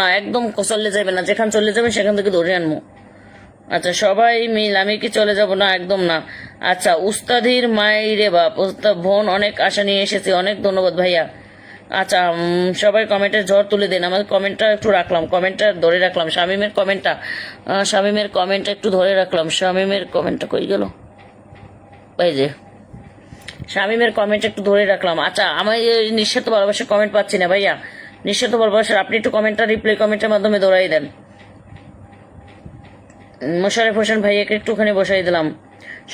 না একদম চলে যাবে না। যেখান চলে যাবে সেখান থেকে ধরে আনব। আচ্ছা সবাই মিল, আমি কি চলে যাব? না, একদম না। আচ্ছা উস্তাদির মাইরে বাপ উস্তাদ বোন, অনেক আশা নিয়ে এসেছি। অনেক ধন্যবাদ ভাইয়া। আচ্ছা সবাই কমেন্টের ঝড় তুলে দিন। আমাদের কমেন্টটা একটু রাখলাম। কমেন্টটা ধরে রাখলাম। শামিমের কমেন্টটা শামিমের কমেন্টটা একটু ধরে রাখলাম। শামিমের কমেন্টটা কই গেল? এই যে, শামিমের কমেন্টটা একটু ধরে রাখলাম। আচ্ছা আমি এই নিঃস্বার্থ ভালোবাসার কমেন্ট পাচ্ছি না ভাইয়া। নিঃস্বার্থ ভালোবাসার আপনি একটু কমেন্টটা রিপ্লাই কমেন্টের মাধ্যমে দৌড়াই দেন। মোশারেফ হোসেন ভাইয়াকে একটুখানি বসাই দিলাম।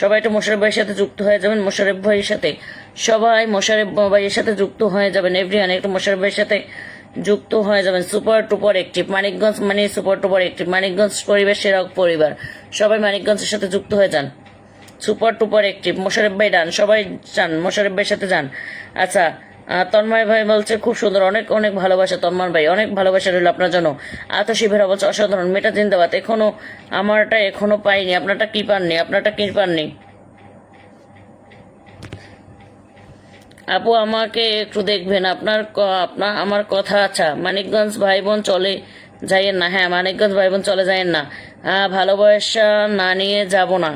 সবাই একটু মোশারেফ ভাইয়ের সাথে যুক্ত হয়ে যাবেন মোশারেফ ভাইয়ের সাথে। সবাই মোশারেফ ভাইয়ের সাথে যুক্ত হয়ে যাবেন এভরিওয়ান একটু মোশারেফ ভাইয়ের সাথে যুক্ত হয়ে যাবেন। সুপার টুপার একটিভ মানিকগঞ্জ মানে সুপার টুপার একটিভ মানিকগঞ্জ পরিবার সেরা পরিবার। সবাই মানিকগঞ্জের সাথে যুক্ত হয়ে যান। সুপার টুপার একটিভ মোশারেফ ভাই ডান সবাই যান মোশারেফ ভাইয়ের সাথে যান। আচ্ছা তন্ময় ভাই বলছে, খুব সুন্দর, অনেক অনেক ভালোবাসা তন্ময় ভাই, অনেক ভালোবাসা রইল আপনার জন্য। আতসী ভেরা বলছে, অসাধারণ মেটা জিন্দাবাদ, এখনও আমারটা এখনও পাইনি, আপনারটা কি পাননি, আপনারটা কি পাননি? আপু, আমাকে একটু দেখবেন, আপনার আপনার আমার কথা আচ্ছা মানিকগঞ্জ ভাই বোন চলে যাইয়েন না হ্যাঁ মানিকগঞ্জ ভাই বোন চলে যাইয়েন না। ভালোবাসা না নিয়ে যাব না।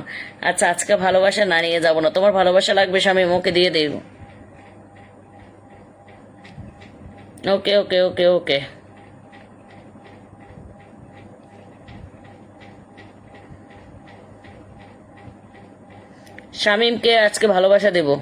আচ্ছা আজকে ভালোবাসা না নিয়ে যাব না, তোমার ভালোবাসা লাগবে স্বামী, মুখে দিয়ে দেব ওকে ওকে ওকে ওকে শামিমকে আজকে ভালোবাসা দেবো।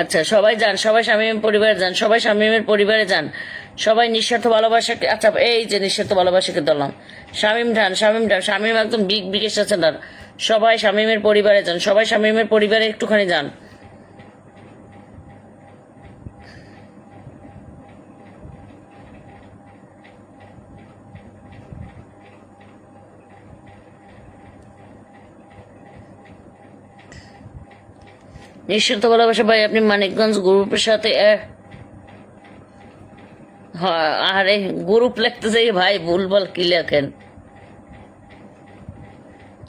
আচ্ছা সবাই যান, সবাই শামীমের পরিবারে যান, সবাই শামীমের পরিবারে যান। সবাই নিঃস্বার্থ ভালোবাসাকে আচ্ছা এই যে নিঃস্বার্থ ভালোবাসাকে দলাম শামীম ঢান শামীম ঢান, শামীম একদম বিগ বিকেশ আছে সবাই শামীমের পরিবারে যান, সবাই শামীমের পরিবারে একটুখানি যান। নিঃস্বার্থ ভালোবাসা ভাই, আপনি মানিকগঞ্জ গ্রুপের সাথে আরে, গ্রুপ লিখতে যাই ভাই ভুলভাল কি লেখেন?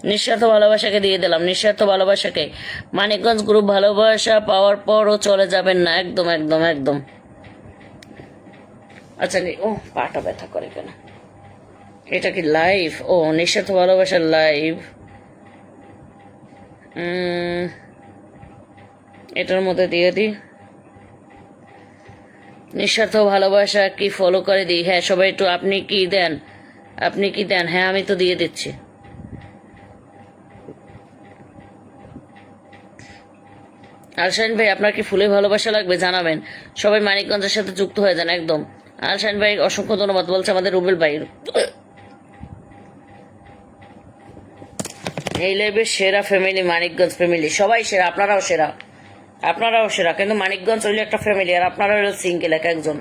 নিঃস্বার্থ ভালোবাসাকে দিয়ে দিলাম নিঃস্বার্থ ভালোবাসাকে। মানিকগঞ্জ গ্রুপ ভালোবাসা পাওয়ার পরও চলে যাবেন না, একদম একদম একদম। আচ্ছা ও, পাটা ব্যথা করে কেন? এটা কি লাইভ ও নিঃস্বার্থ ভালোবাসার লাইভ এটার মধ্যে দিয়ে দিই। নিঃস্বার্থ ভালোবাসা কি ফলো করে? দিই। হ্যাঁ সবাই একটু আপনি কি দেন? আপনি কি দেন? হ্যাঁ আমি তো দিয়ে দিচ্ছি। আলশাইন ভাই, আপনার কি ফুলে ভালোবাসা লাগবে? জানাবেন। সবাই মানিকগঞ্জের সাথে যুক্ত হয়ে যান, একদম। আলশাইন ভাই, অসংখ্য ধন্যবাদ, বলছে আমাদের রুবেল ভাই। এই লাইভের সেরা ফ্যামিলি মানিকগঞ্জ ফ্যামিলি সবাই সেরা, আপনারাও সেরা। আপনারাও সেরা, কিন্তু মানিকগঞ্জ হইলে একটা ফ্যামিলি আর আপনারা হইল সিঙ্গেল এক একজন।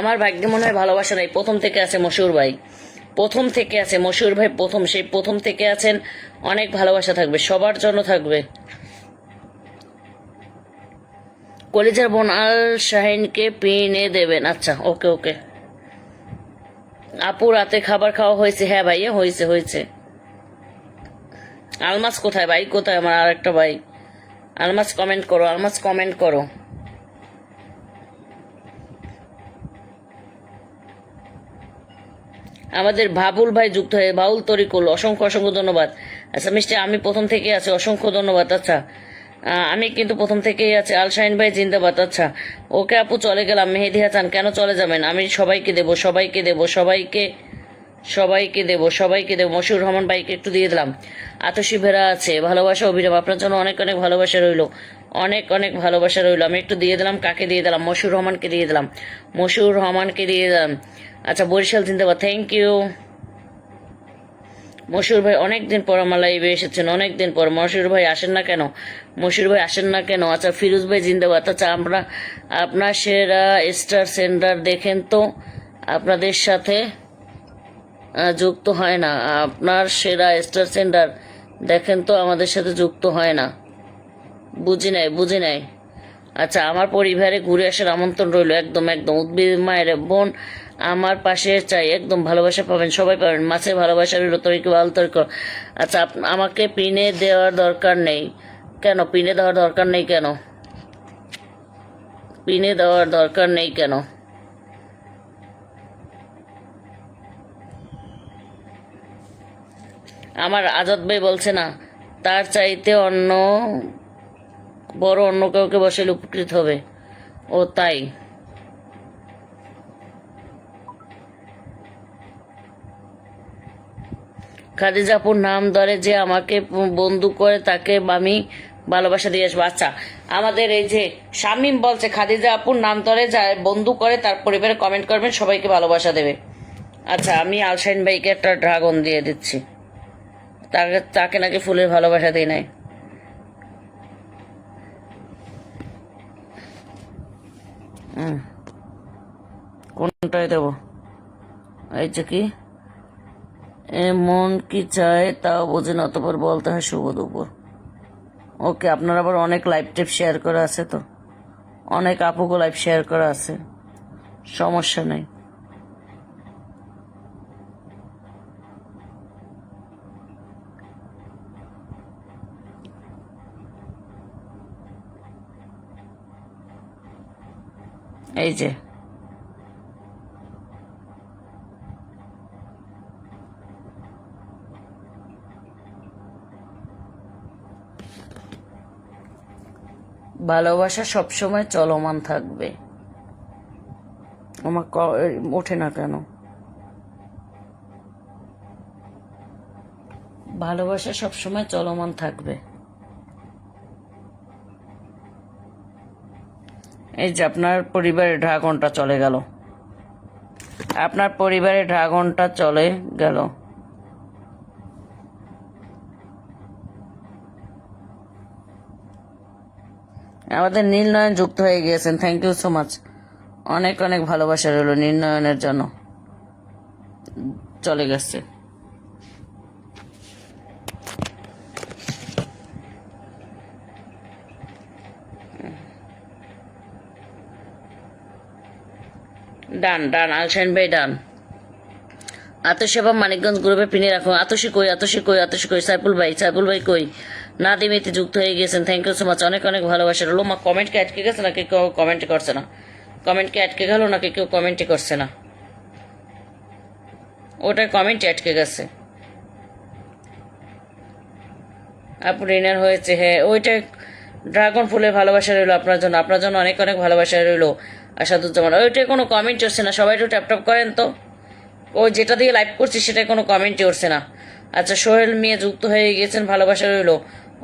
আমার ভাগ্যে মনে হয় ভালোবাসা নাই। প্রথম থেকে আছে মশুর ভাই। প্রথম থেকে আছে মশুর ভাই, প্রথম, সেই প্রথম থেকে আছেন অনেক ভালোবাসা থাকবে, সবার জন্য থাকবে। কলিজার বোন আল শাহিনকে পিনে দেবেন। আচ্ছা ওকে ওকে। আপু রাতে খাবার খাওয়া হয়েছে? হ্যাঁ ভাইয়া, হয়েছে হয়েছে। আলমাস কোথায় ভাই? কোথায় আমার আর একটা ভাই? আলমাস কমেন্ট করো, আলমাস কমেন্ট করো। আমাদের বাবুল ভাই যুক্ত হয়ে বাউল তরিকুল, অসংখ্য অসংখ্য ধন্যবাদ। আচ্ছা মিষ্টি, আমি প্রথম থেকেই আছি, অসংখ্য ধন্যবাদ। আচ্ছা আমি কিন্তু প্রথম থেকেই আছি। আলশাইন ভাই, জিন্দাবাদ। আচ্ছা ওকে আপু চলে গেলাম। মেহেদি হাসান, কেন চলে যাবেন? আমি সবাইকে দেব সবাইকে দেব, সবাইকে সবাইকে দেব সবাইকে দেব। মশিউর রহমান ভাইকে একটু দিয়ে দিলাম। আতসী ভেরা আছে, ভালোবাসা, অভিরাম। আপনার জন্য অনেক অনেক ভালোবাসা রইল। অনেক অনেক ভালোবাসা রইল। আমি একটু দিয়ে দিলাম, কাকে দিয়ে দিলাম? মশিউর রহমানকে দিয়ে দিলাম। মশিউর রহমানকে দিয়ে দিলাম। আচ্ছা বরিশাল, জিন্দাবাদ। থ্যাংক ইউ মশুর ভাই অনেক দিন পর আমার লাইভে এসেছেন অনেক দিন পর। মশুর ভাই আসেন না কেন? মশুর ভাই আসেন না কেন? আচ্ছা ফিরোজ ভাই জিন্দাবাদ। আচ্ছা আমরা আপনার সেরা স্টার সেন্টার দেখেন তো, আপনাদের সাথে যুক্ত হয় না। আপনার সেরা স্টার সেন্টার দেখেন তো, আমাদের সাথে যুক্ত হয় না। বুঝি নাই বুঝি নাই। আচ্ছা আমার পরিবারে ঘুরে আসার আমন্ত্রণ রইল, একদম একদম। উদ্ভিদ মায়ের বোন আমার পাশে চাই, একদম ভালোবাসা পাবেন, সবাই পাবেন, মাছের ভালোবাসা তরিকে ভালো তরিক। আচ্ছা আমাকে পিনে দেওয়ার দরকার নেই। কেন? পিনে দেওয়ার দরকার নেই কেন? পিনে দেওয়ার দরকার নেই কেন? আমার আজাদ ভাই বলছে না, তার চাইতে অন্য, বড় অন্য কাউকে বসালে উপকৃত হবে। ও তাই। খাদিজাপুর নাম ধরে যে আমাকে বন্ধু করে তাকে আমি ভালোবাসা দিয়ে আসব। আচ্ছা আমাদের এই যে শামীম বলছে, খাদিজা আপুর নাম ধরে যা বন্ধু করে তার পরিবারে কমেন্ট করবেন, সবাইকে ভালোবাসা দেবে। আচ্ছা আমি আলসাইন ভাইকে একটা ড্রাগন দিয়ে দিচ্ছি। তাকে তাকে নাকি ফুলের ভালোবাসা দিই নাই। কোনটায় দেব? এই যে কি? মন কি চায় তাও বোঝে না অতপর বলতে হয় শুভ দুপুর। ওকে, আপনার আবার অনেক লাইভ টিপ শেয়ার করা আছে তো? অনেক আপুকো লাইভ শেয়ার করা আছে। সমস্যা নেই। এই যে। ভালোবাসা সবসময় চলমান থাকবে। আমার ওঠে না কেন? ভালোবাসা সবসময় চলমান থাকবে। এই যে আপনার পরিবারের ড্রাগনটা চলে গেল। আপনার পরিবারের ড্রাগনটা চলে গেল। আমাদের নীলনয়ন যুক্ত হয়ে গিয়েছেন। থ্যাংক ইউ সো মাচ অনেক অনেক ভালোবাসা রইল নীলনয়নের জন্য। চলে গেছে। ডান ডান আলসাইন ভাই, ডান। আতসেবা মানিকগঞ্জ গ্রুপে পিনে রাখুন আতসি কই আতসি কই আতসি কই, সাইফুল ভাই সাইফুল ভাই কই? না দিমিতে যুক্ত হয়ে গেছেন থ্যাংক ইউ সো মাচ অনেক অনেক ভালোবাসা। রইল মা কমেন্টকে আটকে গেছে নাকি কেউ কমেন্ট করছে না? কমেন্টকে আটকে গেল নাকি কেউ কমেন্টই করছে না? ওটা কমেন্টে আটকে গেছে। আপু রিনার হয়েছে হ্যাঁ। ওইটা ড্রাগন ফুলের ভালোবাসা রইল আপনার জন্য। আপনার জন্য অনেক অনেক ভালোবাসা রইল আসাদুজ্জামান। ওইটাই কোনো কমেন্ট হচ্ছে না। সবাই একটু ট্যাপ ট্যাপ করেন তো। ও যেটা দিয়ে লাইভ করছি সেটাই কোনো কমেন্টই উঠছে না। আচ্ছা সোহেল মেয়ে যুক্ত হয়ে গিয়েছেন, ভালোবাসা রইল।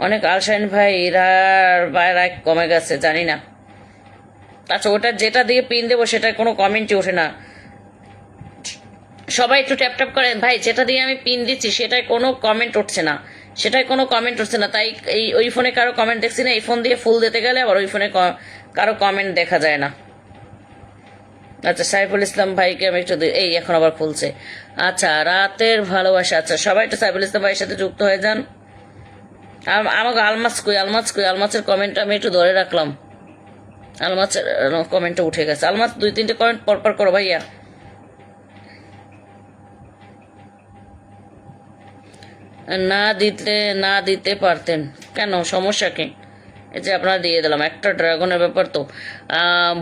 অনেক আলসাইন ভাই রার রায় কমে গেছে, জানি না। আচ্ছা ওটা যেটা দিয়ে পিন দেবো, সেটার কোনো কমেন্টই ওঠে না। সবাই একটু ট্যাপ ট্যাপ করেন। ভাই, যেটা দিয়ে আমি পিন দিচ্ছি সেটাই কোনো কমেন্ট উঠছে না। সেটাই কোনো কমেন্ট উঠছে না। তাই এই, ওই ফোনে কারও কমেন্ট দেখছি না। এই ফোন দিয়ে ফুল দিতে গেলে আবার ওই ফোনে কারও কমেন্ট দেখা যায় না। আচ্ছা সাইফুল ইসলাম ভাইকে আমি একটু এই এখন আবার খুলছে। আচ্ছা রাতের ভালোবাসা। আচ্ছা সবাই একটু সাইফুল ইসলাম ভাইয়ের সাথে যুক্ত হয়ে যান। আমাকে আলমাস কই আলমাস কই, আলমাসের কমেন্ট আমি একটু ধরে রাখলাম। আলমাসের কমেন্টটা উঠে গেছে। আলমাস দুই, তিনটে কমেন্ট পরপর করো ভাইয়া। না দিতে না দিতে পারতেন। কেন? সমস্যা কি? এই যে আপনারা দিয়ে দিলাম, একটা ড্রাগনের ব্যাপার তো।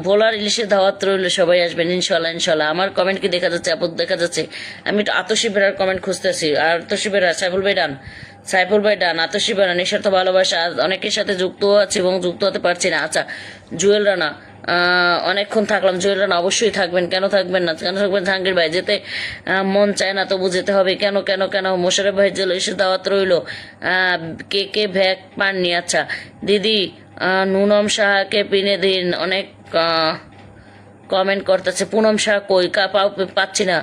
ভোলার ইলিশের দাওয়াত রইলে, সবাই আসবেন ইনশাল্লাহ ইনশাল্লাহ আমার কমেন্ট কি দেখা যাচ্ছে? আপদ দেখা যাচ্ছে? আমি একটু আতসী বেড়ার কমেন্ট খুঁজতেছি। আর আতসী বেড়া সাইফুল ভাই ডান। সাইফুল ভাই ডান আতসী বেড়া নিঃস্বার্থ ভালোবাসা অনেকের সাথে যুক্ত আছে এবং যুক্ত হতে পারছি না। আচ্ছা জুয়েল রানা অনেকক্ষণ থাকলাম। জুয়েল রানা, অবশ্যই থাকবেন। কেন থাকবেন না? কেন থাকবেন? জাহাঙ্গীর ভাই, যেতে মন চায় না, তবু যেতে হবে। কেন কেন কেন? মোশারফ ভাই জেল এসে দাওয়াত রইল। কে কে ভ্যাক পাননি? আচ্ছা দিদি নুনম সাহাকে পিনে দিন। অনেক কমেন্ট করতেছে। পুনম শাহ কই? কা পাচ্ছি না।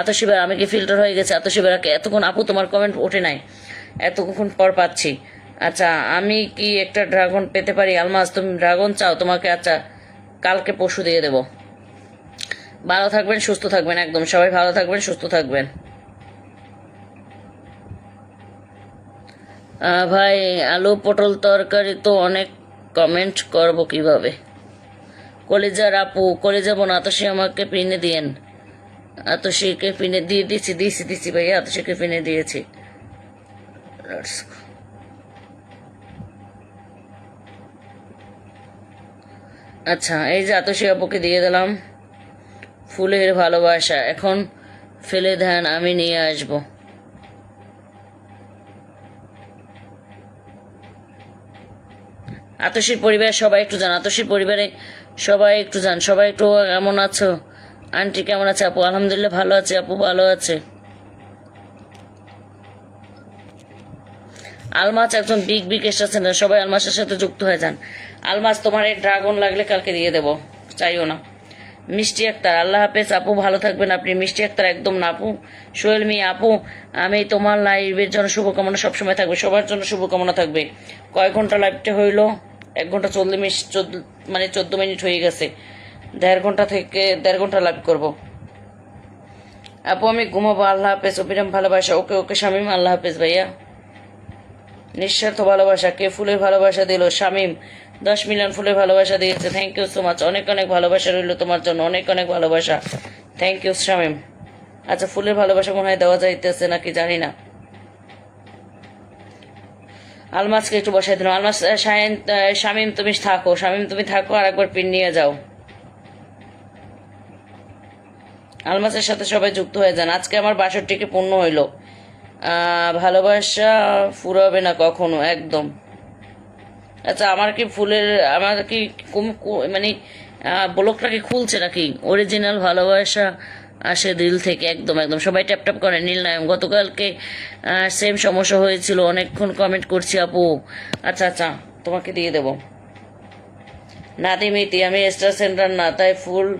আতসীবার আমি কি ফিল্টার হয়ে গেছে? আতসীবারাকে এতক্ষণ আপু, তোমার কমেন্ট ওঠে নাই? এতক্ষণ পর পাচ্ছি। আচ্ছা আমি কি একটা ড্রাগন পেতে পারি? আলমাস, তুমি ড্রাগন চাও? তোমাকে আচ্ছা কালকে পশু দিয়ে দেবো। ভালো থাকবেন, সুস্থ থাকবেন, একদম। সবাই ভালো থাকবেন, সুস্থ থাকবেন। ভাই, আলু, পটল তরকারি তো অনেক কমেন্ট করব কীভাবে? কলেজার আপু কলে কলেজা বোন, আতসী আমাকে পিনে দিয়েন। আতসীকে পিনে, দিয়ে দিছি দিছি দিছি ভাই আতসীকে পিনে দিয়েছি। Go. আচ্ছা এই যে আতসী আপুকে দিয়ে দিলাম। ফুলের ভালোবাসা। এখন ফেলে দেন, আমি নিয়ে আসব। আতসীর পরিবার সবাই একটু যান। আতসীর পরিবারে সবাই একটু যান। সবাই একটু কেমন আছো? আন্টি কেমন আছে আপু? আলহামদুলিল্লাহ ভালো আছে। আপু ভালো আছে? আলমাস একজন বিগ বিগ এসেছেন সবাই আলমাসের সাথে যুক্ত হয়ে যান। আলমাস, তোমার এই ড্রাগন লাগলে কালকে দিয়ে দেবো। চাইও না। মিষ্টি আক্তার, আল্লাহ হাফেজ, আপু ভালো থাকবেন আপনি। মিষ্টি আক্তার একদম না, আপু। সোহেল মি আপু, আমি তোমার লাইভের জন্য শুভকামনা সবসময় থাকবে। সবার জন্য শুভকামনা থাকবে। কয় ঘণ্টা লাইভটা হইল, এক ঘণ্টা চল্লিশ মিনিট মানে চোদ্দ মিনিট হয়ে গেছে। দেড় ঘণ্টা থেকে দেড় ঘণ্টা লাইভ করব। আপু, আমি ঘুমাবো। আল্লাহ হাফেজ অবিরাম ভালোবাসা। ওকে ওকে, শামিম, আল্লাহ হাফেজ ভাইয়া। নিঃস্বার্থ ভালোবাসা কে ফুলের ভালোবাসা দিল শামিম। দশ মিলিয়ন ফুলের ভালোবাসা দিয়েছে। থ্যাংক ইউ সো মাচ অনেক অনেক ভালোবাসা রইল তোমার জন্য। অনেক অনেক ভালোবাসা। Thank you Shamim. আচ্ছা ফুলের ভালোবাসা মনে হয় দেওয়া যাইতেছে নাকি জানি না। আলমাসকে একটু বসাই দিলাম। আলমাস শাহিন শামিম, তুমি থাকো। শামিম, তুমি থাকো। আর একবার পিন নিয়ে যাও। আলমাসের সাথে সবাই যুক্ত হয়ে যান। আজকে আমার বাষট্টিকে পূর্ণ হইল। ভালোবাসা ফুরাবে না কখনো, একদম। আচ্ছা আমার কি ফুলের, আমার কি কম- মানে ব্লকটা কি খুলছে নাকি? অরিজিনাল ভালোবাসা আসে দিল থেকে, একদম একদম। সবাই ট্যাপ ট্যাপ করে, নীল নায়ম গতকালকে সেম সমস্যা হয়েছিল। অনেকক্ষণ কমেন্ট করছি, আপু। আচ্ছা আচ্ছা তোমাকে দিয়ে দেবো। নাদিমিতি আমি স্টার সেন্টার না, তাই ফুল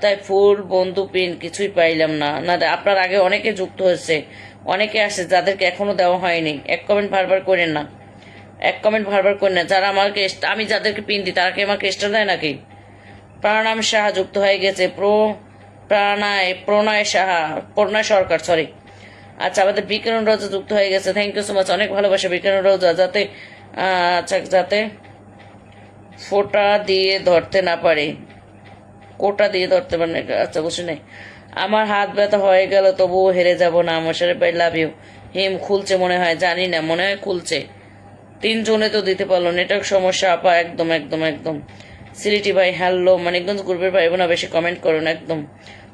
তাই ফুল, বন্ধু পিন কিছুই পাইলাম না। না, আপনার আগে অনেকে যুক্ত হয়েছে। অনেকে আসে যাদেরকে এখনও দেওয়া হয়নি। এক কমেন্ট বারবার করেন না। এক কমেন্ট বারবার করেন না। যারা আমাকে আমি যাদেরকে পিন দিই, তারা কি আমাকে স্টার দেয় নাকি? প্রাণাম সাহা যুক্ত হয়ে গেছে। প্রো প্রাণায় প্রণয় সাহা। প্রণয় সরকার সরি আচ্ছা আমাদের বিক্রম রোজা যুক্ত হয়ে গেছে। থ্যাংক ইউ সো মাচ অনেক ভালোবাসা বিক্রম রোজা। যাতে আচ্ছা যাতে ফোটা দিয়ে ধরতে না পারে। কোটা দিয়ে ধরতে পারে আচ্ছা বুঝি নাই। আমার হাত ব্যথা হয়ে গেল, তবুও হেরে যাব না মশারে পাই লাভ ইউ। হিম খুলছে, মনে হয় জানি না, মনে হয় খুলছে। তিনজনে তো দিতে পারল, নেটওয়ার্ক সমস্যা, আপা, একদম একদম একদম। সিলিটি ভাই, হ্যালো, মানিকগঞ্জ গ্রুপের ভাই বোনা, বেশি কমেন্ট করুন, একদম।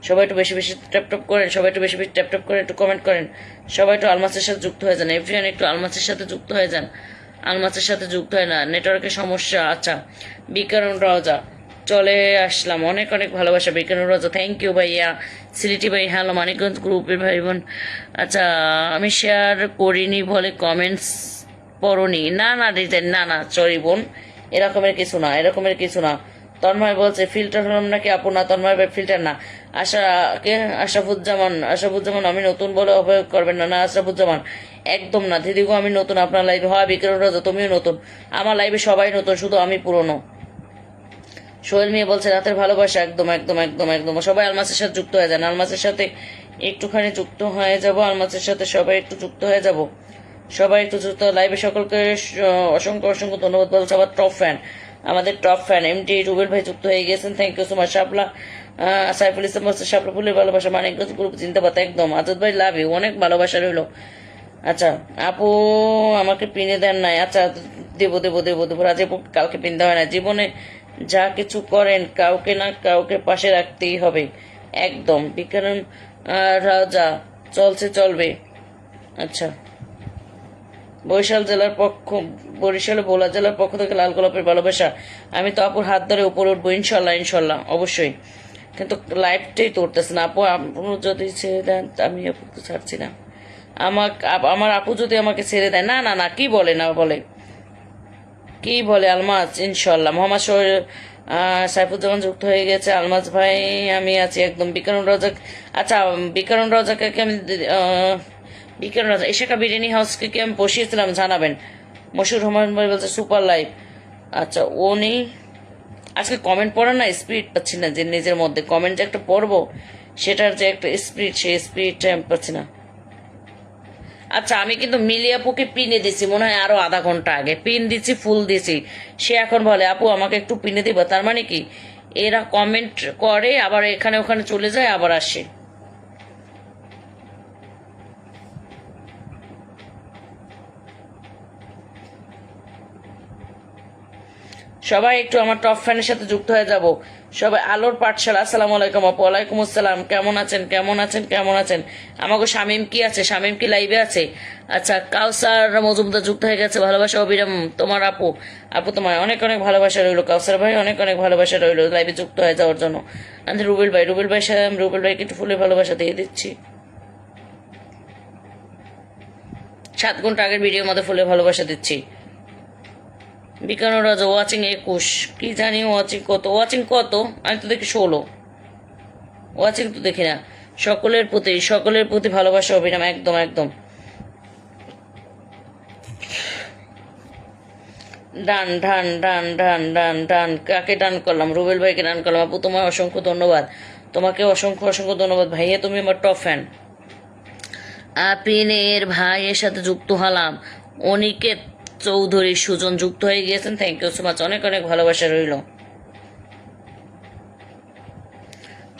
সবাই একটু বেশি বেশি ট্যাপ ট্যাপ করেন, সবাই একটু বেশি বেশি ট্যাপ ট্যাপ করে একটু কমেন্ট করেন। সবাই একটু আলমাসের সাথে যুক্ত হয়ে যান এভরিওয়ান একটু আলমাসের সাথে যুক্ত হয়ে যান। আলমাসের সাথে যুক্ত হয় না, নেটওয়ার্কের সমস্যা আচ্ছা বিকারণ, রাজা। চলে আসলাম। অনেক অনেক ভালোবাসা বিকারণ রাজা? থ্যাংক ইউ ভাইয়া। সিলিটি ভাই হ্যালো মানিকগঞ্জ গ্রুপের ভাই বোন। আচ্ছা আমি শেয়ার করিনি বলে কমেন্টস পড়নি। না না ডিজাইন না না সরি বোন। এরকমের কিছু না, এরকমের কিছু না। তন্ময় বলছে ফিল্টার হলাম নাকি আপু না? তন্ময় ফিল্টার না। আশা কে আশাফুজ্জামান আশরাফুজ্জামান আমি নতুন বলে অবয়োগ করবেন না। না আশরাফুজ্জামান একদম না। দিদিগো, আমি নতুন আপনার লাইভে হয় বিক্রম রাজা, তুমিও নতুন। আমার লাইভে সবাই নতুন, শুধু আমি পুরনো। সোহেল মিয়া বলছে, রাতের ভালোবাসা একদম একদম একদম একদম। সবাই আলমাসের সাথে যুক্ত হয়ে যান। আলমাসের সাথে একটুখানি যুক্ত হয়ে যাব, আলমাসের সাথে সবাই একটু যুক্ত হয়ে যাব। সবাই একটু যুক্ত, লাইভে সকলকে অসংখ্য অসংখ্য ধন্যবাদ। বলছে আবার টপ ফ্যান আমাদের টপ ফ্যান এমটি রুবেল ভাই যুক্ত হয়ে গেছেন thank you so much Shapla. Saiful Islam বলছে, শাপলা, ফুলের ভালোবাসা, মানিকগঞ্জ গ্রুপ চিন্তা পাতা একদম। আজাদ ভাই লাভ ইউ অনেক ভালোবাসা রইল। আচ্ছা আপু, আমাকে পিনে দেন নাই। আচ্ছা দেবো দেবো দেবো দেবো। আপু কালকে পিন দেওয়া হয় না জীবনে যা কিছু করেন কাউকে না কাউকে পাশে রাখতেই হবে। একদম, বিকারণ রাজা, চলছে, চলবে। আচ্ছা। বরিশাল জেলার পক্ষ, বরিশাল বোলা জেলার পক্ষ থেকে লাল গোলাপের ভালোবাসা। আমি তো আপুর হাত ধরে উপরে উঠবো, ইনশাল্লাহ ইনশাল্লাহ, অবশ্যই। কিন্তু লাইফটাই তোরতেছে না। আপু আপু যদি ছেড়ে দেন আমি আপুকে ছাড়ছি না। আমাকে আমার আপু যদি আমাকে ছেড়ে দেয়, না না না, কি বলে, না বলে? কি বলে আলমাজ? ইনশাল্লাহ মোহাম্মদ সাইফুজ্জামান যুক্ত হয়ে গেছে। আলমাজ ভাই আমি আছি একদম বিকারুন রাজাক। আচ্ছা বিকারুন রাজাকে কি আমি আহ, বিকারুন রাজা এশাকা বিরিয়ানি হাউসকে কি আমি বসিয়েছিলাম? জানাবেন। মশুর রহমান ভাই বলছে সুপার লাইভ আচ্ছা উনি আজকে কমেন্ট পড়ার না? স্পিরিট পাচ্ছি না যে নিজের মধ্যে। কমেন্ট যে একটা পড়ব সেটার যে একটা স্পিরিট সেই স্পিরিটটা আমি পাচ্ছি না। আচ্ছা আমি কিন্তু মিলিয়াপুকে পিনে দিছি, মনে হয় আরও আধা ঘণ্টা আগে। পিন দিছি ফুল দিছি। সে এখন বলে, আপু, আমাকে একটু পিনে দিবা। তার মানে কি, এরা কমেন্ট করে, আবার এখানে ওখানে চলে যায়, আবার আসে। সবাই একটু আমার টপ ফ্যানের সাথে যুক্ত হয়ে যাব। সবাই আলোর পাঠশালা, আসসালামু আলাইকুম আপু, ওয়ালাইকুম আসসালাম, কেমন আছেন কেমন আছেন কেমন আছেন? আমাকে শামিম কি আছে? শামিম কি লাইভে আছে? আচ্ছা কাউসার মজুমদার যুক্ত হয়ে গেছে, ভালোবাসা অবিরাম তোমার আপু। আপু তোমার অনেক অনেক ভালোবাসা রইল, কাউসার ভাই অনেক অনেক ভালোবাসা রইল লাইভে যুক্ত হয়ে যাওয়ার জন্য। আমি রুবেল ভাই রুবেল ভাই রুবেল ভাইকে একটু ফুলে ভালোবাসা দিয়ে দিচ্ছি। সাত ঘণ্টা আগের ভিডিওর মধ্যে ফুলে ভালোবাসা দিচ্ছি। বিকানো রাজা ওয়াচিং একুশ, কি জানি ওয়াচিং কত ওয়াচিং কত? আমি তো দেখি ষোলো। ওয়াচিং তো দেখি না। সকলের প্রতি সকলের প্রতি ভালোবাসা অভিনাম একদম একদম। ডান ডান ডান ডান ডান ডান, কাকে ডান করলাম? রুবেল ভাইকে ডান করলাম। আপু তোমার অসংখ্য ধন্যবাদ। তোমাকে অসংখ্য অসংখ্য ধন্যবাদ। ভাইয়া, তুমি আমার টপ ফ্যান আপিনের ভাইয়ের সাথে যুক্ত হলাম। অনিকেত চৌধুরী সুজন যুক্ত হয়ে গিয়েছেন। থ্যাংক ইউ সো মাচ অনেক অনেক ভালোবাসা রইল।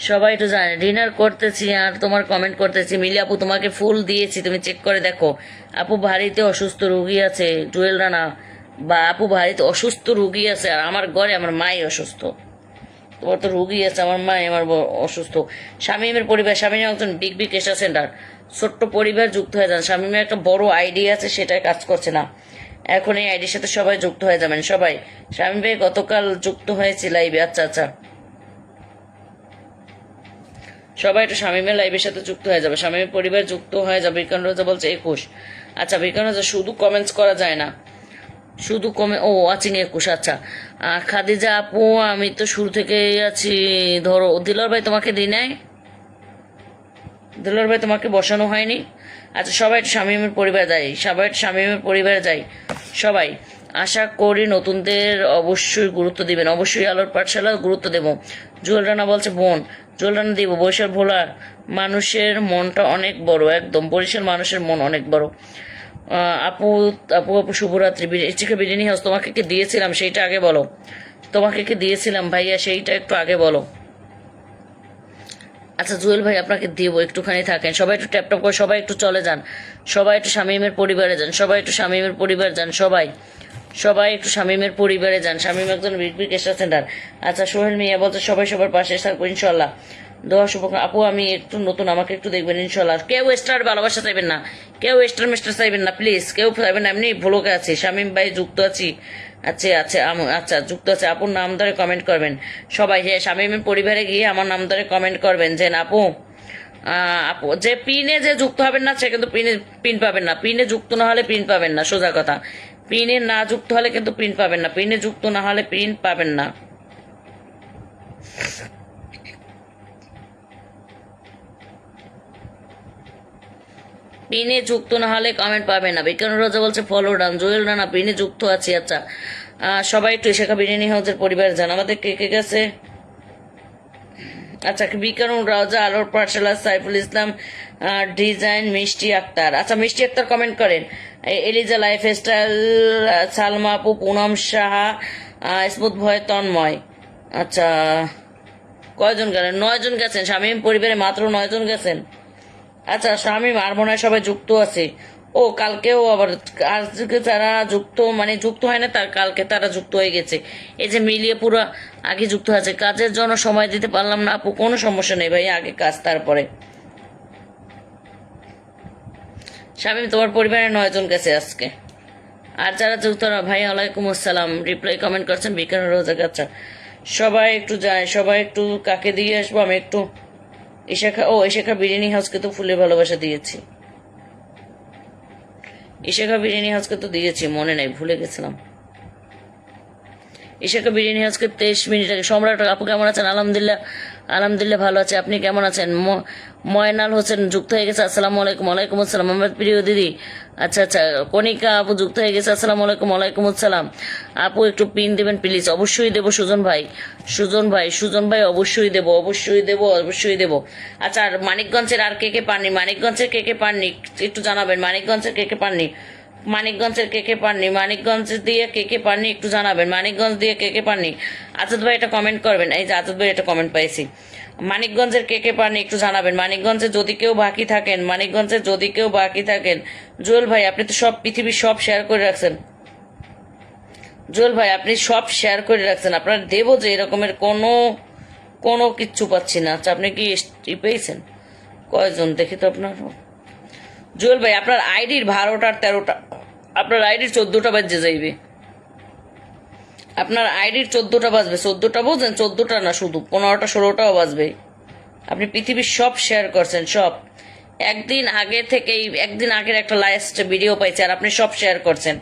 সবাই একটু জানে ডিনার করতেছি আর তোমার কমেন্ট করতেছি, মিলি আপু তোমাকে ফুল দিয়েছি, তুমি চেক করে দেখো। আপু বাড়িতে অসুস্থ রুগী আছে, জুয়েল রানা। বা আপু বাড়িতে অসুস্থ রুগী আছে আর আমার ঘরে আমার মাই অসুস্থ। তোমার তো রুগী আছে, আমার মা আমার অসুস্থ। শামীমের পরিবার শামীম একজন বিগ বিগ এশা সেন্টার ছোট্ট পরিবার যুক্ত হয়ে যান। শামীমের একটা বড় আইডিয়া আছে সেটাই কাজ করছে না। এখন এই আইডির সাথে সবাই যুক্ত হয়ে যাবেন, সবাই। স্বামী ভাই, গতকাল যুক্ত হয়েছে লাইভে আচ্ছা আচ্ছা। সবাই একটু শামীমের লাইভের সাথে যুক্ত হয়ে যাবে। শামীমের পরিবার যুক্ত হয়ে যাবে। বিকান রাজা বলছে, একুশ। আচ্ছা বিকান রোজা, শুধু কমেন্টস করা যায় না। শুধু কমে ও ওয়াচিং একুশ আচ্ছা। খাদিজা আপু, আমি তো শুরু থেকেই আছি। ধরো, দিলর ভাই তোমাকে দিই নাই? দিলর ভাই তোমাকে বসানো হয়নি? আচ্ছা সবাই শামীমের পরিবার যাই। সবাই শামীমের পরিবারে যাই। সবাই, আশা করি নতুনদের অবশ্যই গুরুত্ব দিবেন। অবশ্যই আলোর পাঠশালা গুরুত্ব দেব। জুয়েল রানা বলছে, বোন, জুয়েল রানা দিব বৈশাল ভোলা। মানুষের মনটা অনেক বড়, একদম। বরিশাল মানুষের মন অনেক বড়। আপু আপু আপু, শুভরাত্রি। চিকে বিরিয়ানি হাউস তোমাকে কি দিয়েছিলাম? সেইটা আগে বলো। তোমাকে কি দিয়েছিলাম? ভাইয়া, সেইটা একটু আগে বলো। আচ্ছা জুয়েল ভাই, আপনাকে দিব, একটুখানি থাকেন। সবাই একটু ট্যাপ ট্যাপ করে, সবাই একটু চলে যান। সবাই একটু শামীমের পরিবারে যান। সবাই একটু শামীমের পরিবার যান, সবাই। সবাই একটু শামীমের পরিবারে যান। শামীম একজন বিগ এক্সট্রা সেন্টার। আচ্ছা সোহেল মিয়া বলছে, সবাই সবার পাশে থাকব ইনশাল্লাহ। দোয়া শুভ আপু, আমি একটু নতুন, আমাকে একটু দেখবেন, ইনশাল্লাহ। কেউ স্টার ভালোবাসা চাইবেন না। কেউ স্টার মিস্টার চাইবেন না, প্লিজ। কেউ চাইবেন না, এমনি ভুলোকে আছি। শামীম ভাই, যুক্ত আছি। আচ্ছা আচ্ছা আচ্ছা যুক্ত আছে। আপুর নাম ধরে কমেন্ট করবেন। সবাই হ্যাঁ স্বামী পরিবারে গিয়ে আমার নাম ধরে কমেন্ট করবেন। যে আপু আপু, যে পিনে যে যুক্ত হবেন না, সে কিন্তু পিনে পিন পাবেন না। পিনে যুক্ত না হলে পিন পাবেন না, সোজা কথা। পিনে না যুক্ত হলে কিন্তু পিন পাবেন না। পিনে যুক্ত না হলে পিন পাবেন না। পিনে যুক্ত না হলে কমেন্ট পাবে না। বিজ্ঞান রাজা বলছে ফলো ডান জুয়েল রানা, পিনে যুক্ত আছি আচ্ছা। সবাই একটু শেখা বিরিয়ানি হাউসের পরিবার যান আমাদের কে কে গেছে? আচ্ছা বিকারুন রাজা, আলোর পাঠশালা, সাইফুল ইসলাম ডিজাইন, মিষ্টি আক্তার। আচ্ছা মিষ্টি আক্তার কমেন্ট করেন। এলিজা লাইফ স্টাইল সালমা আপু, পুনম সাহা স্মুথ ভয়, তন্ময়। আচ্ছা কয়জন গেলেন? নয়জন গেছেন। শামীম পরিবারে মাত্র নয়জন গেছেন। আচ্ছা শামীম আর মনে হয় সবাই যুক্ত আছে। ও, কালকেও আবার আজকে তারা যুক্ত মানে যুক্ত হয় না, তার কালকে তারা যুক্ত হয়ে গেছে। এই যে মিলিয়ে পুরো আগে যুক্ত আছে, কাজের জন্য সময় দিতে পারলাম না আপু, কোনো সমস্যা নেই ভাই, আগে কাজ, তারপরে। শামীম তোমার পরিবারে নয়জন গেছে আজকে। আর যারা যুক্ত ভাই, আলাইকুম আসসালাম। রিপ্লাই কমেন্ট করছেন বিকানের রোজা আচ্ছা সবাই একটু যায়, সবাই একটু কাকে দিয়ে আসব, আমি একটু ইশাখা ও ইশাখা বিরিয়ানি হাউসকে তো ফুলের ভালোবাসা দিয়েছি। ইশাখা বিরিয়ানি হাউসকে তো দিয়েছি, মনে নাই, ভুলে গেছিলাম। ঈশাখা বিরিয়ানি হাউসকে তেইশ মিনিট আগে সম্রাট, আপু কেমন আছেন? আলহামদুলিল্লাহ। আলহামদুলিল্লাহ ভালো আছে। আপনি কেমন আছেন? ময়নাল হোসেন যুক্ত হয়ে গেছে, আসসালামু আলাইকুম। ওয়ালাইকুম আসসালাম। আমার প্রিয় দিদি। আচ্ছা আচ্ছা কণিকা আপু যুক্ত হয়ে গেছে, আসসালামু আলাইকুম। ওয়ালাইকুম আসসালাম। আপু একটু পিন দেবেন প্লিজ অবশ্যই দেবো সুজন ভাই। সুজন ভাই সুজন ভাই, অবশ্যই দেবো অবশ্যই দেবো অবশ্যই দেবো। আচ্ছা আর মানিকগঞ্জের আর কে কে পাননি? মানিকগঞ্জের কে কে পাননি? একটু জানাবেন, মানিকগঞ্জের কে কে পাননি? মানিকগঞ্জের কে কে পাননি? মানিকগঞ্জ দিয়ে কে কে পাননি একটু জানাবেন। মানিকগঞ্জ দিয়ে কে কে পাননি? আজাদ ভাই এটা কমেন্ট করবেন। এই যে আজাদ ভাই এটা কমেন্ট পাইছি। মানিকগঞ্জের কে কে পাননি একটু জানাবেন। মানিকগঞ্জে যদি কেউ বাকি থাকেন, মানিকগঞ্জে যদি কেউ বাকি থাকেন, জুয়েল ভাই আপনি তো সব পৃথিবীর সব শেয়ার করে রাখছেন। জুয়েল ভাই আপনি সব শেয়ার করে রাখছেন। আপনার দেবো যে এরকমের কোনো কোনো কিচ্ছু পাচ্ছি না। আচ্ছা আপনি কি পেয়েছেন? কয়জন? দেখি তো আপনার। জুয়েল ভাই, আপনার আইডির বারোটা আর তেরোটা আপনার আইডির চোদ্দোটা বাজে যাইবে। আপনার আইডির চোদ্দোটা বাজবে, চোদ্দোটা বুঝলেন চোদ্দোটা না শুধু, পনেরোটা, ষোলোটাও বাজবে। আপনি পৃথিবীর সব শেয়ার করছেন, সব। একদিন আগে থেকেই, একদিন আগের একটা লাস্ট ভিডিও পাইছে আর আপনি সব শেয়ার করছেন।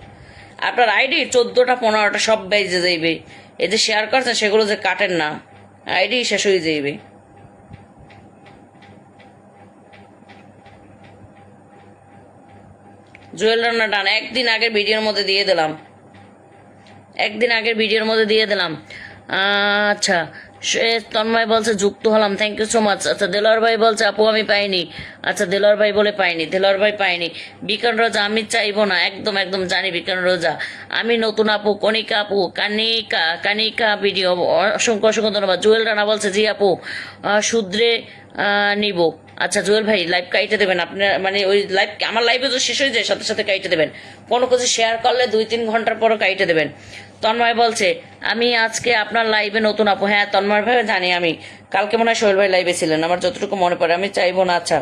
আপনার আইডি চোদ্দোটা, পনেরোটা সব বেজে যাইবে। এই যে শেয়ার করছেন, সেগুলো যে কাটেন না, আইডি শেষ হয়ে যাইবে। জুয়েল রান্না ডান। একদিন আগের ভিডিওর মধ্যে দিয়ে দিলাম। একদিন আগের ভিডিওর মধ্যে দিয়ে দিলাম। আচ্ছা তন্ময় বলছে, যুক্ত হলাম। থ্যাংক ইউ সো মাচ আচ্ছা দেলোয়ার ভাই বলছে, আপু, আমি পাইনি। আচ্ছা দেলোয়ার ভাই বলে, পাইনি। দেলোয়ার ভাই, পাইনি। বিকান রোজা, আমি চাইব না। একদম একদম জানি বিকান রোজা। আমি নতুন আপু, কণিকা আপু, কানিকা কানিকা ভিডিও। অসংখ্য অসংখ্য ধন্যবাদ। জুয়েল রানা বলছে, জি আপু শুদ্রে নিব। আচ্ছা জুয়েল ভাই লাইভ কাইটে দেবেন। আপনার মানে ওই লাইভ আমার লাইভে তো শেষ হয়ে যায়, সাথে সাথে কাইটে দেবেন। কোনো কিছু শেয়ার করলে দুই তিন ঘণ্টার পরও কাইটে দেবেন। তন্ময় বলছে, আমি আজকে আপনার লাইভে নতুন আপু হ্যাঁ তন্ময় ভাই, জানি আমি। কালকে মনে হয় সোহেল ভাই লাইভে ছিলেন। আমার যতটুকু মনে পড়ে, আমি চাইব না আচ্ছা।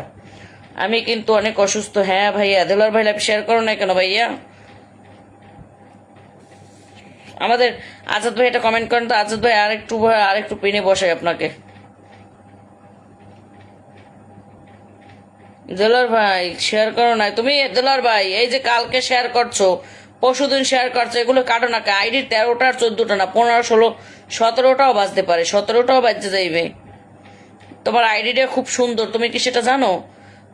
আমি কিন্তু অনেক অসুস্থ। হ্যাঁ ভাইয়া, দেলার ভাই লাইভ শেয়ার করো না কেন ভাইয়া? আমাদের আজাদ ভাই এটা কমেন্ট করেন তো, আজাদ ভাই আরেকটু আরেকটু পিনে বসাই আপনাকে। দেলার ভাই শেয়ার করো না তুমি দেলার ভাই, এই যে কালকে শেয়ার করছ, পরশুদিন শেয়ার করছ, এগুলো কাটো না আইডি তেরোটা আর চোদ্দটা না, পনেরো, ষোলো, সতেরোটাও বাজতে পারে, সতেরোটাও বাজতে যাইবে। তোমার আইডিটা খুব সুন্দর, তুমি কি সেটা জানো?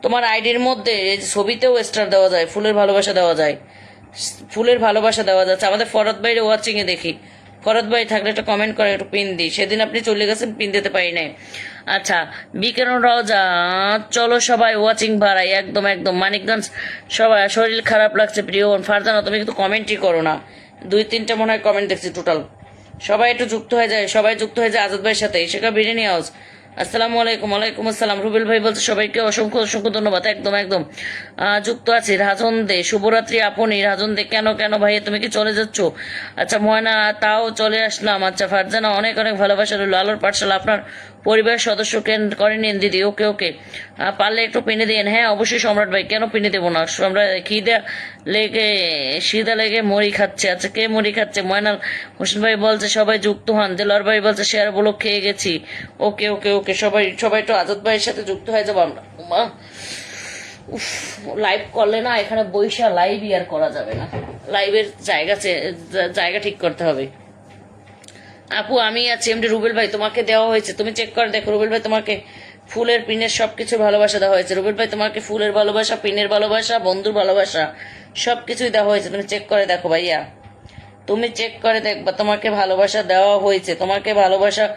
তোমার আইডির মধ্যে এই যে ছবিতেও স্টার দেওয়া যায়, ফুলের ভালোবাসা দেওয়া যায়, ফুলের ভালোবাসা দেওয়া যাচ্ছে। আমাদের ফরত ভাইয়ের ওয়াচিংয়ে দেখি। ফরত ভাই থাকলে একটা কমেন্ট করে, একটু পিন দিই। সেদিন আপনি চলে গেছেন পিন দিতে পারি নাই। আচ্ছা বিকেরণ রওজা, চলো সবাই ওয়াচিং ভাড়াই একদম একদম। মানিকগঞ্জ, সবাই, শরীর খারাপ লাগছে, প্রিয়। ফারজানা, তুমি কিন্তু কমেন্টই করো না। দুই, তিনটা মনে হয় কমেন্ট দেখছি টোটাল সবাই একটু যুক্ত হয়ে যায়, সবাই যুক্ত হয়ে যায় আজাদ ভাইয়ের সাথে। সেটা বিরিয়ানি হাউস আসসালামু আলাইকুম, ওয়ালাইকুম আসসালাম। রুবেল ভাই বলছে, সবাইকে অসংখ্য অসংখ্য ধন্যবাদ। একদম একদম। যুক্ত আছি রাজন দে। শুভরাত্রি আপনি। রাজন দে, কেন কেন ভাই তুমি কি চলে যাচ্ছ? আচ্ছা ময়না, তাও চলে আসলাম। আচ্ছা ফারজানা, অনেক অনেক ভালোবাসা রইল। আলোর পাঠশালা আপনার পরিবার সদস্যকে করে নিন দিদি ওকে ওকে। পারলে একটু পিনে দিন হ্যাঁ অবশ্যই সম্রাট ভাই, কেন পিনে দেবো না? সম্রাট খিদা লেগে সিদা লেগে মুড়ি খাচ্ছে। আচ্ছা কে মুড়ি খাচ্ছে? ময়নাল হোসেন ভাই বলছে, সবাই যুক্ত হন। দেলোয়ার ভাই বলছে, শেয়ার বলো খেয়ে গেছি। ওকে ওকে ওকে। সবাই সবাই একটু আজাদ ভাইয়ের সাথে যুক্ত হয়ে যাব আমরা। মা উফ লাইভ করলে না এখানে বৈশা লাইভই আর করা যাবে না। লাইভের জায়গা জায়গা ঠিক করতে হবে। আপু, আমি আছি এমডি রুবেল ভাই, তোমাকে দেওয়া হয়েছে। তুমি চেক করে দেখো, রুবেল ভাই তোমাকে ফুলের, পিনের সবকিছু ভালোবাসা দেওয়া হয়েছে। রুবেল ভাই তোমাকে ফুলের ভালোবাসা, পিনের ভালোবাসা, বন্ধুর ভালোবাসা সবকিছুই দেওয়া হয়েছে। তুমি চেক করে দেখো ভাইয়া। তুমি চেক করে দেখবা, তোমাকে ভালোবাসা দেওয়া হয়েছে, তোমাকে ভালোবাসা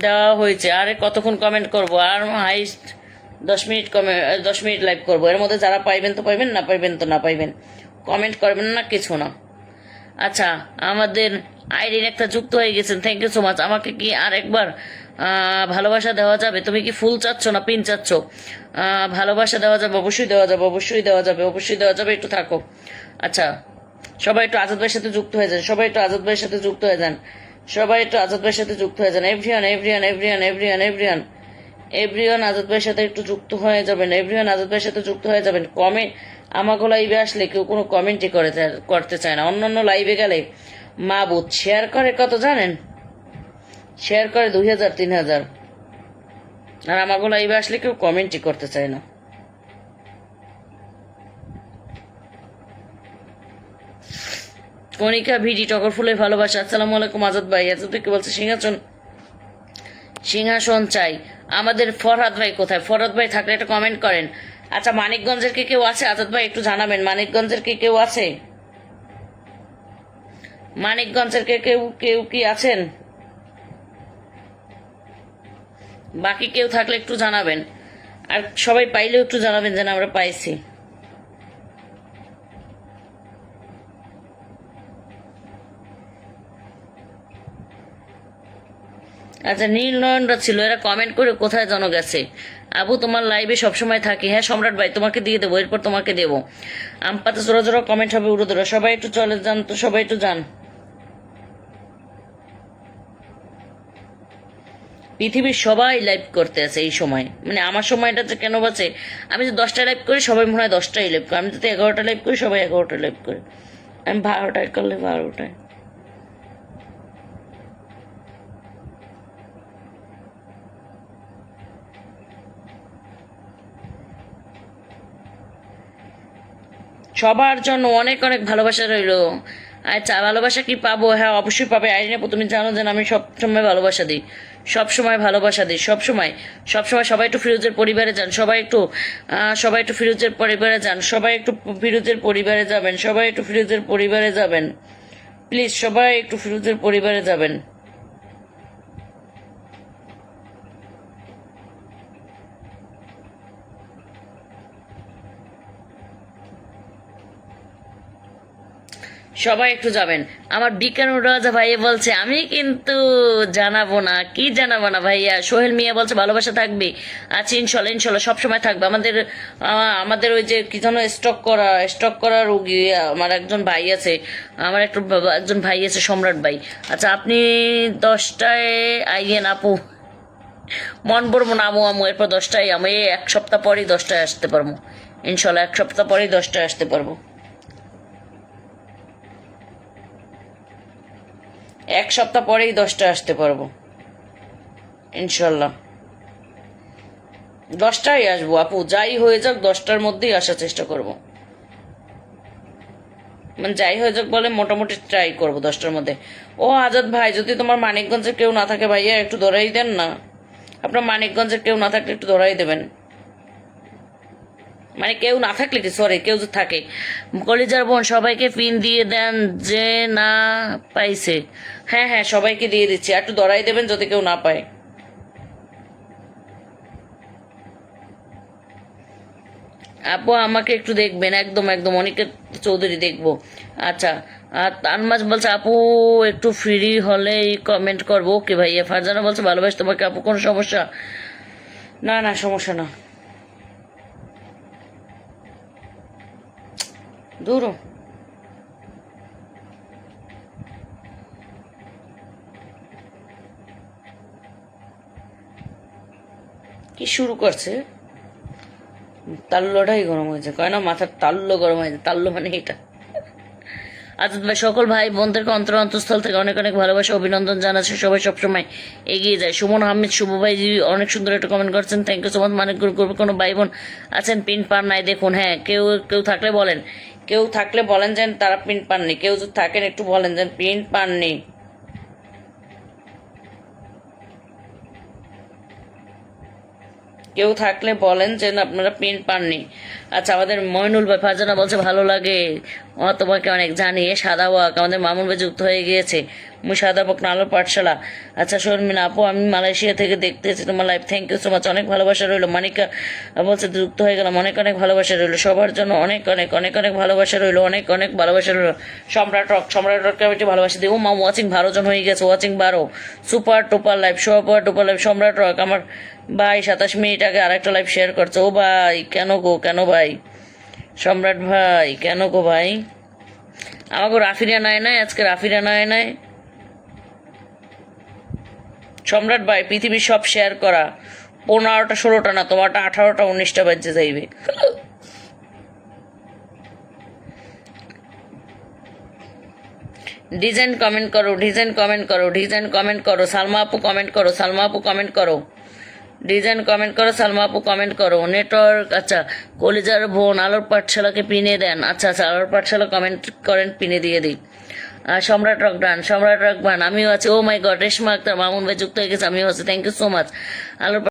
দেওয়া হয়েছে। আরে কতক্ষণ কমেন্ট করব? আর হাইস্ট দশ মিনিট কমে, দশ মিনিট লাইভ করব। এর মধ্যে যারা পাইবেন তো পাইবেন, না পাইবেন তো না পাইবেন। কমেন্ট করবেন না, কিছু না। আচ্ছা আমাদের আইডিন একটা যুক্ত হয়ে গেছেন। থ্যাংক ইউ সো মাচ আমাকে কি আর একবার ভালোবাসা দেওয়া যাবে? তুমি কি ফুল চাচ্ছ না পিন চাচ্ছ? ভালোবাসা দেওয়া যাবে, অবশ্যই দেওয়া যাবে, অবশ্যই দেওয়া যাবে, অবশ্যই দেওয়া যাবে, একটু থাকো। আচ্ছা সবাই একটু আজাদ ভাইয়ের সাথে যুক্ত হয়ে যান, সবাই একটু আজাদ ভাইয়ের সাথে যুক্ত হয়ে যান, সবাই একটু আজাদ ভাইয়ের সাথে যুক্ত হয়ে যান। Everyone everyone everyone everyone everyone everyone Azad ভাইয়ের সাথে একটু যুক্ত হয়ে যাবেন এভরিওয়ান আজাদ ভাইয়ের সাথে যুক্ত হয়ে যাবেন। কমেন্ট আমাকে লাইভে আসলে কেউ কোনো কমেন্টই করে করতে চায় না। অন্য অন্য লাইভে গেলে মা বুধ শেয়ার করে কত জানেন? শেয়ার করে দুই হাজার, তিন হাজার। আর আমাকে লাইভে আসলে কেউ কমেন্টই করতে চায় না। কণিকা, ভিডি, টগর ফুলের ভালোবাসা। আসসালামু আলাইকুম, আজাদ ভাই। আজাদ ভাই কি বলছে? সিংহাসন। সিংহাসন চাই। আমাদের ফরহাদ ভাই কোথায়? ফরহাদ ভাই থাকলে একটা কমেন্ট করেন। আচ্ছা মানিকগঞ্জের কি কেউ আছে? আজাদ ভাই, একটু জানাবেন। মানিকগঞ্জের কি কেউ আছে? মানিকগঞ্জের কে কেউ কেউ কি আছেন? বাকি কেউ থাকলে একটু জানাবেন। আর সবাই পাইলেও একটু জানাবেন যেন আমরা পাইছি। আচ্ছা নীল নয়নরা ছিল, এরা কমেন্ট করে কোথায় যেন গেছে। আবু, তোমার লাইভে সবসময় থাকি। হ্যাঁ সম্রাট ভাই, তোমাকে দিয়ে দেবো, এরপর তোমাকে দেবো। আমপাতে জোড়া জোড়া কমেন্ট হবে, উড়ো সবাই একটু চলে যান তো, সবাই একটু যান। পৃথিবীর সবাই লাইভ করতে আছে এই সময়। মানে আমার সময়টা যে কেন বাঁচে? আমি যদি দশটা লাইভ করি, সবাই মনে হয় দশটাই লাইভ করি। আমি যদি এগারোটা লাইভ করি, সবাই এগারোটা লাইভ করি। আমি বারোটায় করলে বারোটায়। সবার জন্য অনেক অনেক ভালোবাসা রইল। আচ্ছা ভালোবাসা কি পাবো? হ্যাঁ অবশ্যই পাবে। আইনে তুমি জানো যে আমি সব সময় ভালোবাসা দিই। সব সময় ভালোবাসা দিই সব সময় সব সময় সবাই একটু ফিরোজের পরিবারে যান, সবাই একটু সবাই একটু ফিরোজের পরিবারে যান, সবাই একটু ফিরোজের পরিবারে যাবেন, সবাই একটু ফিরোজের পরিবারে যাবেন। প্লিজ, সবাই একটু ফিরোজের পরিবারে যাবেন। সবাই একটু যাবেন। আমার বিজ্ঞানুর রাজা ভাইয়া বলছে, আমি কিন্তু জানাব না। কি জানাব না ভাইয়া? সোহেল মিয়া বলছে, ভালোবাসা থাকবে। আচ্ছা ইনশাল্লাহ ইনশাল্লাহ, সবসময় থাকবে। আমাদের আমাদের ওই যে কি যেন স্টক করা স্টক করা রুগী, আমার একজন ভাই আছে, আমার একটু একজন ভাই আছে, সম্রাট ভাই। আচ্ছা আপনি দশটায় আইয়েন আপু। মন পড়ব না আমু আমু, এরপর দশটায়, আমি এক সপ্তাহ পরেই দশটায় আসতে পারব। ইনশাল্লাহ, এক সপ্তাহ পরেই দশটায় আসতে পারব। এক সপ্তাহ পরেই দশটা আসতে পারব। ইনশাল্লাহ দশটায় আসব। আপু, যাই হয়ে যাক, দশটার মধ্যেই আসার চেষ্টা করব। মানে যাই হয়ে যাক বলে মোটামুটি ট্রাই করব দশটার মধ্যে। ও আজাদ ভাই, যদি তোমার মানিকগঞ্জের কেউ না থাকে ভাইয়া, একটু ধরাই দেন না। আপনার মানিকগঞ্জের কেউ না থাকলে একটু ধরাই দেবেন। মানে কেউ না থাকলে কি? সরি কেউ যদি থাকে। কলিজার বোন সবাইকে পিন দিয়ে দেন যে না পাইছে। হ্যাঁ হ্যাঁ সবাইকে দিয়ে দিচ্ছি। একটু দড়াই দেবেন যদি কেউ না পায়। আপু, আমাকে একটু দেখবেন। একদম একদম। অনেকের চৌধুরী দেখব। আচ্ছা আর তানমাজ বলছে, আপু, একটু ফ্রি হলেই কমেন্ট করব। ওকে ভাইয়া, ফারজানা বলছে, ভালোবাসি তোমাকে। আপু, কোনো সমস্যা? না না, সমস্যা না। দূর কি শুরু করছে? তাল্লটাই গরম হয়েছে। কয় না মাথার তাল্ল গরম হয়েছে। তাল্ল মানে এটা। আজাদ ভাই সকল ভাই বোনদেরকে অন্তর অন্তঃস্থল থেকে অনেক অনেক ভালোবাসা, অভিনন্দন জানাচ্ছে। সবাই সবসময় এগিয়ে যায়। সুমন আহমেদ শুভ ভাই অনেক সুন্দর একটা কমেন্ট করছেন। থ্যাংক ইউ সো মাচ মানে গ্রুপে কোনো ভাই বোন আছেন, পিন পান নাই, দেখুন হ্যাঁ কেউ কেউ থাকলে বলেন। কেউ থাকলে বলেন যেন তারা পিন পাননি। কেউ যদি থাকেন, একটু বলেন যেন পিন পাননি। কেউ থাকলে বলেন যে আপনারা পিন পাননি। আচ্ছা আমাদের মইনুল ভাই ফারজানা বলছে, ভালো লাগে। ও তোমাকে অনেক জানি এ সাদা ওয়াক, আমাদের মামুন ভাই যুক্ত হয়ে গিয়েছে মুই সাদা বক নালোর পাঠশালা। আচ্ছা শর্মিনা আপু, আমি মালয়েশিয়া থেকে দেখতে দেখতেছি তোমার life thank you so much অনেক ভালোবাসা রইল। মানিকা বলছে, যুক্ত হয়ে গেলাম। অনেক অনেক ভালোবাসা রইল। সবার জন্য অনেক অনেক অনেক অনেক ভালোবাসা রইল। অনেক অনেক ভালোবাসা রইল। সম্রাট রক সম্রাট রককে আমি ভালোবাসি দিই ও মা ওয়াচিং বারো জন হয়ে গেছে ওয়াচিং বারো। Super duper life super duper life Samrat rock আমার ভাই, সাতাশ মিনিট আগে আরেকটা লাইভ শেয়ার করছে। ও ভাই, কেন গো, কেন ভাই? সম্রাট ভাই, কেন গো ভাই? আমাকে রাফিরা নাই নাই, আজকে রাফিরা নাই নাই। সম্রাট ভাই, পৃথিবীর সব শেয়ার করা। পনেরোটা, ষোলোটা না, তোমারটা আঠারোটা, উনিশটা বাজে যাইবে। ডিজাইন কমেন্ট করো, ডিজাইন কমেন্ট করো, ডিজাইন কমেন্ট করো, সালমা আপু কমেন্ট করো, সালমা আপু কমেন্ট করো। ডিজাইন কমেন্ট করো, সালমা আপু কমেন্ট করো। নেটওয়ার্ক আচ্ছা কলিজার বোন, আলোর পাঠশালাকে পিনে দেন। আচ্ছা আচ্ছা আলোর পাঠশালা কমেন্ট করেন পিনে দিয়ে দিই। আর সম্রাট রকডান সম্রাট রকবান আমিও আছি। Oh my god Reshma Akter, Mamun ভাই যুক্ত হয়ে গেছে, আমিও আছি। থ্যাংক ইউ সো মাচ আলোর